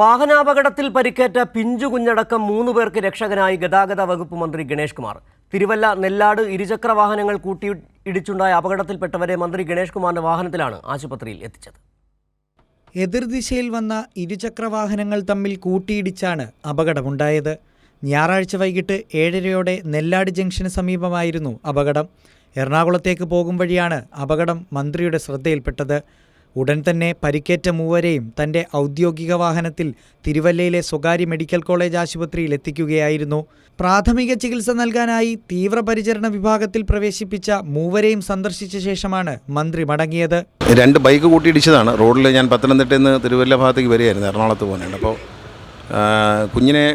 വാഹനാപകടത്തിൽ പരിക്കേറ്റ പിഞ്ചു കുഞ്ഞടക്കം മൂന്ന് പേർക്ക് രക്ഷകനായി ഗതാഗത വകുപ്പ് മന്ത്രി ഗണേഷ് കുമാർ. തിരുവല്ല നെല്ലാട് ഇരുചക്ര വാഹനങ്ങൾ കൂട്ടി ഇടിച്ചുണ്ടായ അപകടത്തിൽപ്പെട്ടവരെ മന്ത്രി ഗണേഷ് കുമാറിന്റെ വാഹനത്തിലാണ് ആശുപത്രിയിൽ എത്തിച്ചത്. എതിർദിശയിൽ വന്ന ഇരുചക്ര വാഹനങ്ങൾ തമ്മിൽ കൂട്ടിയിടിച്ചാണ് അപകടമുണ്ടായത്. ഞായറാഴ്ച വൈകിട്ട് ഏഴരയോടെ നെല്ലാട് ജംഗ്ഷന് സമീപമായിരുന്നു അപകടം. എറണാകുളത്തേക്ക് പോകും വഴിയാണ് അപകടം മന്ത്രിയുടെ ശ്രദ്ധയിൽപ്പെട്ടത്. ഉടൻ തന്നെ പരിക്കേറ്റ മൂവരെയും തന്റെ ഔദ്യോഗിക വാഹനത്തിൽ തിരുവല്ലയിലെ സ്വകാര്യ മെഡിക്കൽ കോളേജ് ആശുപത്രിയിൽ എത്തിക്കുകയായിരുന്നു. പ്രാഥമിക ചികിത്സ നൽകാനായി തീവ്രപരിചരണ വിഭാഗത്തിൽ പ്രവേശിപ്പിച്ച മൂവരെയും സന്ദർശിച്ച ശേഷമാണ് മന്ത്രി മടങ്ങിയത്. രണ്ട് ബൈക്ക് കൂട്ടിയിടിച്ചതാണ് റോഡിൽ ഞാൻ പത്തനംതിട്ടയിൽ നിന്ന് തിരുവല്ല ഭാഗത്തേക്ക് വരികയായിരുന്നു എറണാകുളത്ത് പോകാനാണ് അപ്പോൾ കുഞ്ഞിനെ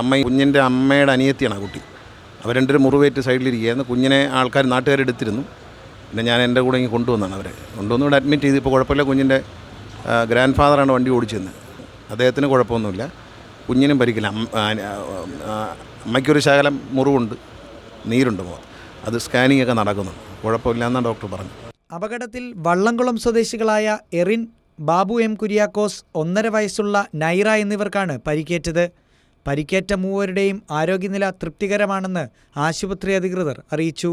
അമ്മ കുഞ്ഞിന്റെ അമ്മയുടെ അനിയത്തിയാണ് ആ കുട്ടി. അവർ രണ്ടൊരു മുറിവേറ്റ് സൈഡിലിരിക്കുകയായിരുന്നു. കുഞ്ഞിനെ ആൾക്കാർ നാട്ടുകാരെടുത്തിരുന്നു. പിന്നെ ഞാൻ എന്റെ കൂടെ ഇങ്ങനെ കൊണ്ടുവന്നാണ് അവരെ. കൊണ്ടുവന്ന് ഇവിടെ അഡ്മിറ്റ് ചെയ്ത് ഇപ്പോൾ കുഴപ്പമില്ല. കുഞ്ഞിന്റെ ഗ്രാൻഡ് ഫാദറാണ് വണ്ടി ഓടിച്ചെന്ന്. അദ്ദേഹത്തിന് കുഴപ്പമൊന്നുമില്ല. കുഞ്ഞിനും പരിക്കില്ല. അമ്മയ്ക്കൊരു ശകലം മുറിവുണ്ട്. നീരുണ്ട് മുഖത്ത് അത് സ്കാനിങ് ഒക്കെ നടക്കുന്നു കുഴപ്പമില്ലെന്നാണ് ഡോക്ടർ പറഞ്ഞു അപകടത്തിൽ വള്ളംകുളം സ്വദേശികളായ എറിൻ ബാബു എം കുര്യാക്കോസ് ഒന്നര വയസ്സുള്ള നൈറ എന്നിവർക്കാണ് പരിക്കേറ്റത്. പരിക്കേറ്റ മൂവരുടെയും ആരോഗ്യനില തൃപ്തികരമാണെന്ന് ആശുപത്രി അധികൃതർ അറിയിച്ചു.